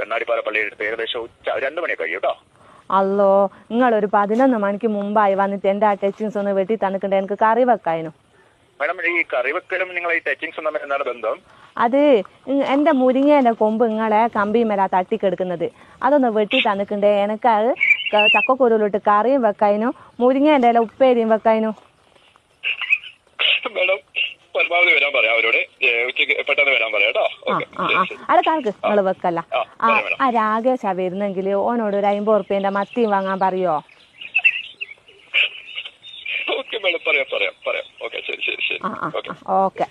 കണ്ണാടിപ്പാറ പള്ളിയുടെ അടുത്ത് ഏകദേശം ഉച്ച രണ്ടു മണിയൊക്കെ കഴിയും കേട്ടോ. അല്ലോ നിങ്ങൾ ഒരു പതിനൊന്ന് മണിക്ക് മുമ്പായി വന്നിട്ട് എന്റെ ആ ടച്ചിങ്സ് ഒന്ന് വെട്ടി തന്നിട്ടുണ്ട്. എനിക്ക് കറി വെക്കായിരുന്നു മാഡം ഈ കറി വെക്കലും നിങ്ങൾ ഈ ടച്ചിങ്സും തമ്മിൽ എന്താണ് ബന്ധം? അത് എന്റെ മുരിങ്ങേന്റെ കൊമ്പ് ഇങ്ങളെ കമ്പിമേലാ തട്ടിക്കെടുക്കുന്നത്. അതൊന്ന് വെട്ടി തന്നിട്ടുണ്ടേ. എനിക്ക് അത് കറിയും വെക്കായിരുന്നു മുരിങ്ങേന്റെ ഇല ഉപ്പേരിയും വെക്കായിരുന്നു പരമാവധി വരാൻ പറയാം അവരോട്. ഉച്ചയ്ക്ക് പെട്ടെന്ന് വരാൻ പറയാം കേട്ടോ. നിങ്ങൾ വെക്കല്ല. ആ, രാകേശാ വരുന്നെങ്കിൽ ഓനോട് ഒരു അമ്പത് റുപ്യന്റെ മത്തിയും വാങ്ങാൻ പറയോ? ഓക്കെ മാഡം പറയാം പറയാം പറയാം. ഓക്കെ ശരി ശരി ശരി. ഓക്കെ.